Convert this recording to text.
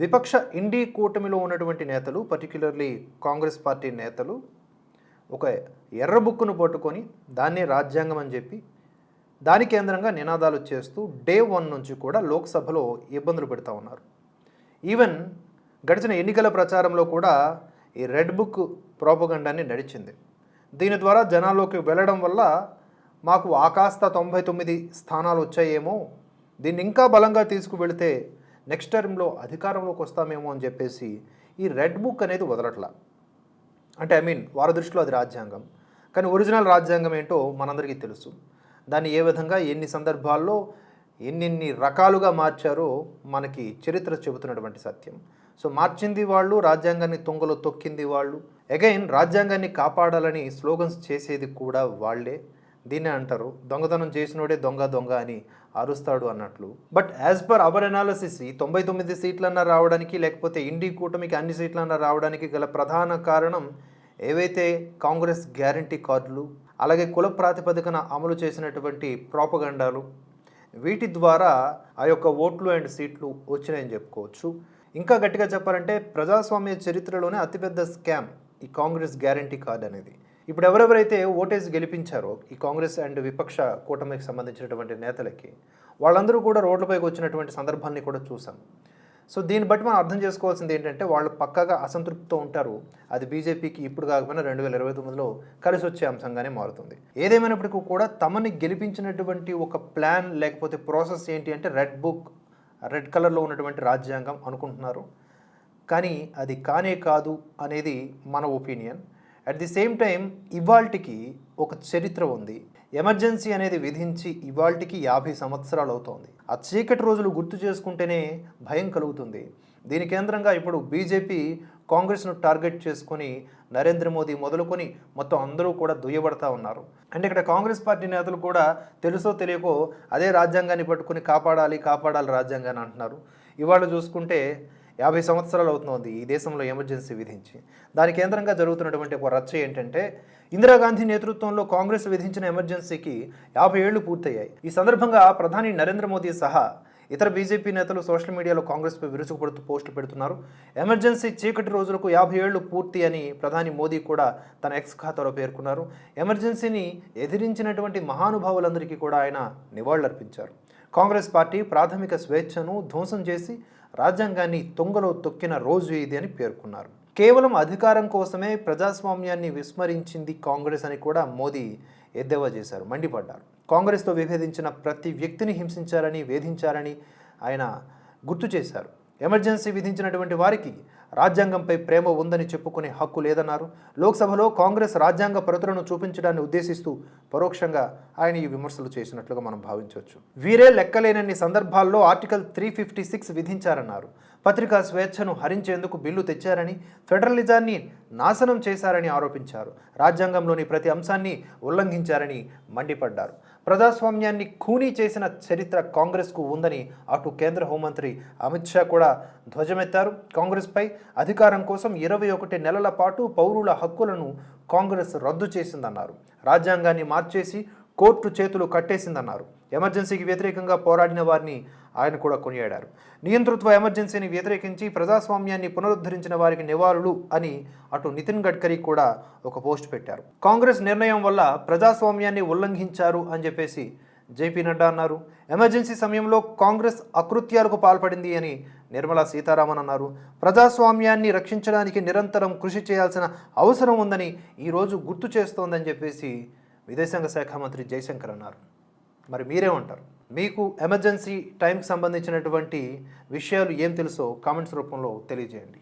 విపక్ష ఇండీ కూటమిలో ఉన్నటువంటి నేతలు పర్టిక్యులర్లీ కాంగ్రెస్ పార్టీ నేతలు ఒక ఎర్ర బుక్కును పట్టుకొని దాన్ని రాజ్యాంగం అని చెప్పి దాని కేంద్రంగా నినాదాలు చేస్తూ డే వన్ నుంచి కూడా లోక్సభలో ఇబ్బందులు పెడతా ఉన్నారు. ఈవెన్ గడిచిన ఎన్నికల ప్రచారంలో కూడా ఈ రెడ్ బుక్ ప్రోపగండాన్ని నడిచింది. దీని ద్వారా జనాల్లోకి వెళ్ళడం వల్ల మాకు ఆకాస్త తొంభై తొమ్మిది స్థానాలు వచ్చాయేమో దీన్ని ఇంకా బలంగా తీసుకువెళితే నెక్స్ట్ టర్మ్లో అధికారంలోకి వస్తామేమో అని చెప్పేసి ఈ రెడ్ బుక్ అనేది వదలట్లా. అంటే ఐ మీన్ వారి దృష్టిలో అది రాజ్యాంగం. కానీ ఒరిజినల్ రాజ్యాంగం ఏంటో మనందరికీ తెలుసు. దాన్ని ఏ విధంగా ఎన్ని సందర్భాల్లో ఎన్నెన్ని రకాలుగా మార్చారో మనకి చరిత్ర చెబుతున్నటువంటి సత్యం. సో మార్చింది వాళ్ళు రాజ్యాంగాన్ని తొంగలో తొక్కింది వాళ్ళు. అగైన్ రాజ్యాంగాన్ని కాపాడాలని స్లోగన్స్ చేసేది కూడా వాళ్ళే. దీన్నే అంటారు దొంగతనం చేసినోడే దొంగ దొంగ అని అరుస్తాడు అన్నట్లు. But as per our analysis ఈ తొంభై తొమ్మిది సీట్లన్నా రావడానికి లేకపోతే ఇండి కూటమికి అన్ని సీట్లన్నా రావడానికి గల ప్రధాన కారణం ఏవైతే కాంగ్రెస్ గ్యారంటీ కార్డులు అలాగే కుల ప్రాతిపదికన అమలు చేసినటువంటి ప్రోపగండాలు వీటి ద్వారా ఆ యొక్క ఓట్లు అండ్ సీట్లు వచ్చినాయని చెప్పుకోవచ్చు. ఇంకా గట్టిగా చెప్పాలంటే ప్రజాస్వామ్య చరిత్రలోనే అతిపెద్ద స్కామ్ ఈ కాంగ్రెస్ గ్యారంటీ కార్డ్ అనేది. ఇప్పుడు ఎవరెవరైతే ఓటేజ్ గెలిపించారో ఈ కాంగ్రెస్ అండ్ విపక్ష కూటమికి సంబంధించినటువంటి నేతలకి వాళ్ళందరూ కూడా రోడ్లపైకి వచ్చినటువంటి సందర్భాన్ని కూడా చూసాం. సో దీన్ని బట్టి మనం అర్థం చేసుకోవాల్సింది ఏంటంటే వాళ్ళు పక్కగా అసంతృప్తితో ఉంటారు. అది బీజేపీకి ఇప్పుడు కాకపోయినా రెండు వేల ఇరవై తొమ్మిదిలో కలిసి వచ్చే అంశంగానే మారుతుంది. ఏదేమైనప్పటికీ కూడా తమని గెలిపించినటువంటి ఒక ప్లాన్ లేకపోతే ప్రాసెస్ ఏంటి అంటే రెడ్ బుక్ రెడ్ కలర్లో ఉన్నటువంటి రాజ్యాంగం అనుకుంటున్నారు. కానీ అది కానే కాదు అనేది మన opinion. At the same time ఇవాల్టికి ఒక చరిత్ర ఉంది. ఎమర్జెన్సీ అనేది విధించి ఇవాల్టికి యాభై సంవత్సరాలు అవుతోంది. ఆ చీకటి రోజులు గుర్తు చేసుకుంటేనే భయం కలుగుతుంది. దీని కేంద్రంగా ఇప్పుడు బీజేపీ కాంగ్రెస్ను టార్గెట్ చేసుకొని నరేంద్ర మోదీ మొదలుకొని మొత్తం అందరూ కూడా దుయ్యబడతా ఉన్నారు. అంటే ఇక్కడ కాంగ్రెస్ పార్టీ నేతలు కూడా తెలుసో తెలియకో అదే రాజ్యాంగాన్ని పట్టుకొని కాపాడాలి కాపాడాలి రాజ్యాంగాన్ని అంటున్నారు. ఇవాళ చూసుకుంటే యాభై సంవత్సరాలు అవుతుంది ఈ దేశంలో ఎమర్జెన్సీ విధించి. దాని కేంద్రంగా జరుగుతున్నటువంటి ఒక రచ్చ ఏంటంటే ఇందిరాగాంధీ నేతృత్వంలో కాంగ్రెస్ విధించిన ఎమర్జెన్సీకి యాభై ఏళ్ళు పూర్తయ్యాయి. ఈ సందర్భంగా ప్రధాని నరేంద్ర మోదీ సహా ఇతర బీజేపీ నేతలు సోషల్ మీడియాలో కాంగ్రెస్పై విరుచుకుపడుతూ పోస్టులు పెడుతున్నారు. ఎమర్జెన్సీ చీకటి రోజులకు యాభై ఏళ్ళు పూర్తి అని ప్రధాని మోదీ కూడా తన ఎక్స్ ఖాతాలో పేర్కొన్నారు. ఎమర్జెన్సీని ఎదిరించినటువంటి మహానుభావులందరికీ కూడా ఆయన నివాళులర్పించారు. కాంగ్రెస్ పార్టీ ప్రాథమిక స్వేచ్ఛను ధ్వంసం చేసి రాజ్యాంగాన్ని తొంగలో తొక్కిన రోజు ఇది అని పేర్కొన్నారు. కేవలం అధికారం కోసమే ప్రజాస్వామ్యాన్ని విస్మరించింది కాంగ్రెస్ అని కూడా మోదీ ఎద్దేవా చేశారు మండిపడ్డారు. కాంగ్రెస్తో విభేదించిన ప్రతి వ్యక్తిని హింసించారని వేధించారని ఆయన గుర్తు చేశారు. ఎమర్జెన్సీ విధించినటువంటి వారికి రాజ్యాంగంపై ప్రేమ ఉందని చెప్పుకునే హక్కు లేదన్నారు. లోక్సభలో కాంగ్రెస్ రాజ్యాంగ ప్రతులను చూపించడాన్ని ఉద్దేశిస్తూ పరోక్షంగా ఆయన ఈ విమర్శలు చేసినట్లుగా మనం భావించవచ్చు. వీరే లెక్కలేనన్ని సందర్భాల్లో ఆర్టికల్ త్రీ ఫిఫ్టీ సిక్స్ విధించారన్నారు. పత్రికా స్వేచ్ఛను హరించేందుకు బిల్లు తెచ్చారని ఫెడరలిజాన్ని నాశనం చేశారని ఆరోపించారు. రాజ్యాంగంలోని ప్రతి అంశాన్ని ఉల్లంఘించారని మండిపడ్డారు. ప్రజాస్వామ్యాన్ని ఖూనీ చేసిన చరిత్ర కాంగ్రెస్కు ఉందని అటు కేంద్ర హోంమంత్రి అమిత్ షా కూడా ధ్వజమెత్తారు. కాంగ్రెస్పై అధికారం కోసం ఇరవై ఒకటి నెలల పాటు పౌరుల హక్కులను కాంగ్రెస్ రద్దు చేసిందన్నారు. రాజ్యాంగాన్ని మార్చేసి కోర్టు చేతులు కట్టేసిందన్నారు. ఎమర్జెన్సీకి వ్యతిరేకంగా పోరాడిన వారిని ఆయన కూడా కొనియాడారు. నియంతృత్వ ఎమర్జెన్సీని వ్యతిరేకించి ప్రజాస్వామ్యాన్ని పునరుద్ధరించిన వారికి నివాళులు అని అటు నితిన్ గడ్కరీ కూడా ఒక పోస్ట్ పెట్టారు. కాంగ్రెస్ నిర్ణయం వల్ల ప్రజాస్వామ్యాన్ని ఉల్లంఘించారు అని చెప్పేసి జేపీ నడ్డా అన్నారు. ఎమర్జెన్సీ సమయంలో కాంగ్రెస్ అకృత్యాలకు పాల్పడింది అని నిర్మలా సీతారామన్ అన్నారు. ప్రజాస్వామ్యాన్ని రక్షించడానికి నిరంతరం కృషి చేయాల్సిన అవసరం ఉందని ఈరోజు గుర్తు చేస్తోందని చెప్పేసి విదేశాంగ శాఖ మంత్రి జయశంకర్ అన్నారు. మరి మీరేమంటారు మీకు ఎమర్జెన్సీ టైంకి సంబంధించినటువంటి విషయాలు ఏం తెలుసో కామెంట్స్ రూపంలో తెలియజేయండి.